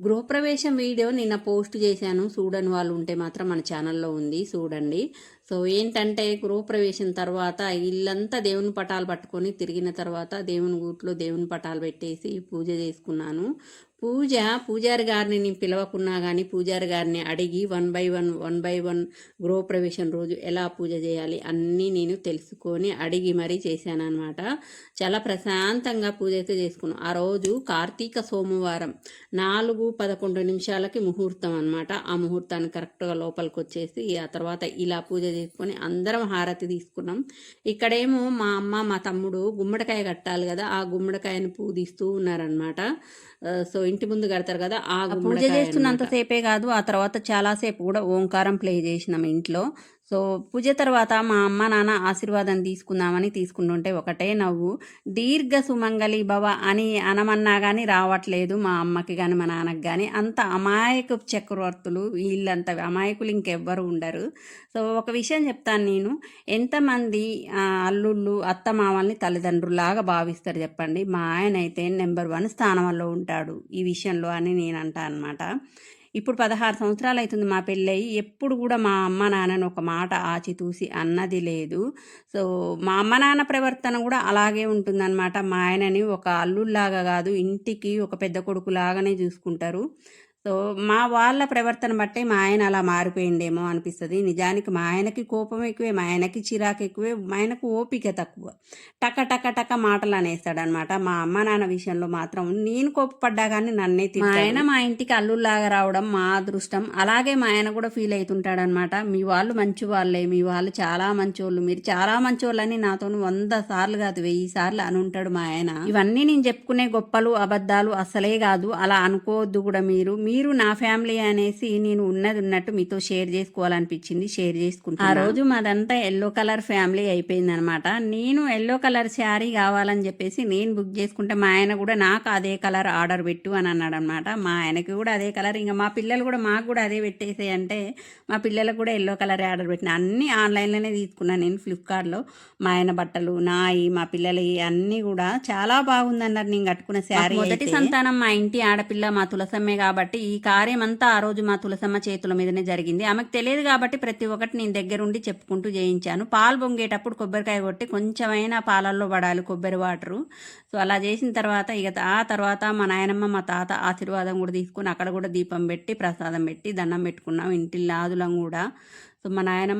గృహప్రవేశం వీడియో నిన్న పోస్ట్ చేశాను. చూడని వాళ్ళు ఉంటే మాత్రం మన ఛానల్లో ఉంది. చూడండి. సో ఏంటంటే గృహప్రవేశం తర్వాత ఇల్లంతా దేవుని పటాలు పట్టుకొని తిరిగిన తర్వాత దేవుని గూట్లో దేవుని పటాలు పెట్టేసి పూజ చేసుకున్నాను. పూజ పూజారి గారిని నేను పిలవకున్నా కానీ పూజారి గారిని అడిగి one by one one by one గృహప్రవేశం రోజు ఎలా పూజ చేయాలి అన్నీ నేను తెలుసుకొని అడిగి మరీ చేశాను చాలా ప్రశాంతంగా పూజ అయితే చేసుకున్నాను ఆ రోజు కార్తీక సోమవారం నాలుగు పదకొండు నిమిషాలకి ముహూర్తం అనమాట ఆ ముహూర్తాన్ని కరెక్ట్గా లోపలికి వచ్చేసి ఆ తర్వాత ఇలా పూజ చేసుకొని అందరం హారతి తీసుకున్నాం. ఇక్కడేమో మా అమ్మ మా తమ్ముడు గుమ్మడికాయ కట్టాలి కదా ఆ గుమ్మడికాయని పూజిస్తూ ఉన్నారనమాట సో ఇంటి ముందు కడతారు కదా ఆ పూజ చేస్తున్నంతసేపే కాదు ఆ తర్వాత చాలాసేపు కూడా ఓంకారం ప్లే చేసినాం ఇంట్లో. సో పూజ తర్వాత మా అమ్మ నాన్న ఆశీర్వాదం తీసుకుందామని తీసుకుంటుంటే ఒకటే నవ్వు. దీర్ఘ సుమంగళి భవ అని అనమన్నా కానీ రావట్లేదు మా అమ్మకి కానీ మా నాన్నకి కానీ అంత అమాయక చక్రవర్తులు వీళ్ళంత అమాయకులు ఇంకెవ్వరు ఉండరు. సో ఒక విషయం చెప్తాను నేను. ఎంతమంది అల్లుళ్ళు అత్త మామల్ని తల్లిదండ్రులాగా భావిస్తారు చెప్పండి? మా ఆయన అయితే నెంబర్ వన్ స్థానంలో ఉంటాడు ఈ విషయంలో అని నేను అంటా అనమాట ఇప్పుడు పదహారు సంవత్సరాలు అవుతుంది మా పెళ్ళయి. ఎప్పుడు కూడా మా అమ్మ నాన్నని ఒక మాట ఆచితూసి అన్నది లేదు. సో మా అమ్మ నాన్న ప్రవర్తన కూడా అలాగే ఉంటుందన్నమాట. మా ఆయనని ఒక అల్లుల్లాగా కాదు ఇంటికి ఒక పెద్ద కొడుకు లాగానే చూసుకుంటారు. సో మా వాళ్ళ ప్రవర్తన బట్టే మా ఆయన అలా మారిపోయిండేమో అనిపిస్తుంది. నిజానికి మా ఆయనకి కోపం ఎక్కువే మా ఆయనకి చిరాకు ఎక్కువే మా ఆయనకు ఓపిక తక్కువ. టక టక టక మాటలు అనేస్తాడనమాట మా అమ్మ నాన్న విషయంలో మాత్రం నేను కోపపడ్డా కానీ నన్నే మా ఆయన మా ఇంటికి అల్లుల్లాగా రావడం మా అదృష్టం. అలాగే మా ఆయన కూడా ఫీల్ అవుతుంటాడనమాట మీ వాళ్ళు మంచి వాళ్ళే మీ వాళ్ళు చాలా మంచోళ్ళు మీరు చాలా మంచోళ్ళని నాతో వంద సార్లు కాదు వెయ్యి సార్లు అని ఉంటాడు మా ఆయన. ఇవన్నీ నేను చెప్పుకునే గొప్పలు అబద్ధాలు అసలే కాదు. అలా అనుకోవద్దు కూడా మీరు. మీరు నా ఫ్యామిలీ అనేసి నేను ఉన్నది ఉన్నట్టు మీతో షేర్ చేసుకోవాలనిపించింది. షేర్ చేసుకుంటాను ఆ రోజు మాదంతా ఎల్లో కలర్ ఫ్యామిలీ అయిపోయింది అనమాట నేను ఎల్లో కలర్ శారీ కావాలని చెప్పేసి నేను బుక్ చేసుకుంటే మా ఆయన కూడా నాకు అదే కలర్ ఆర్డర్ పెట్టు అని అన్నాడు అనమాట మా ఆయనకి కూడా అదే కలర్ ఇంకా మా పిల్లలు కూడా మాకు కూడా అదే పెట్టేసే అంటే మా పిల్లలకు కూడా ఎల్లో కలర్ ఆర్డర్ పెట్టిన. అన్ని ఆన్లైన్లోనే తీసుకున్నాను నేను ఫ్లిప్కార్ట్లో. మా ఆయన బట్టలు నాయి మా పిల్లలవి అన్నీ కూడా చాలా బాగుందన్నారు. నేను కట్టుకున్న శారీ మొదటి సంతానం మా ఇంటి ఆడపిల్ల మా తులసమ్మే కాబట్టి ఈ కార్యమంతా ఆ రోజు మా తులసమ్మ చేతుల మీదనే జరిగింది. ఆమెకు తెలియదు కాబట్టి ప్రతి ఒక్కటి నేను దగ్గరుండి చెప్పుకుంటూ చేయించాను పాలు పొంగేటప్పుడు కొబ్బరికాయ కొట్టి కొంచెమైనా పాలల్లో పడాలి కొబ్బరి వాటరు. సో అలా చేసిన తర్వాత ఇక ఆ తర్వాత మా నాయనమ్మ మా తాత ఆశీర్వాదం కూడా తీసుకుని అక్కడ కూడా దీపం పెట్టి ప్రసాదం పెట్టి దండం పెట్టుకున్నాం. ఇంటి లాదులం కూడా. సో మా నాయనమ్మ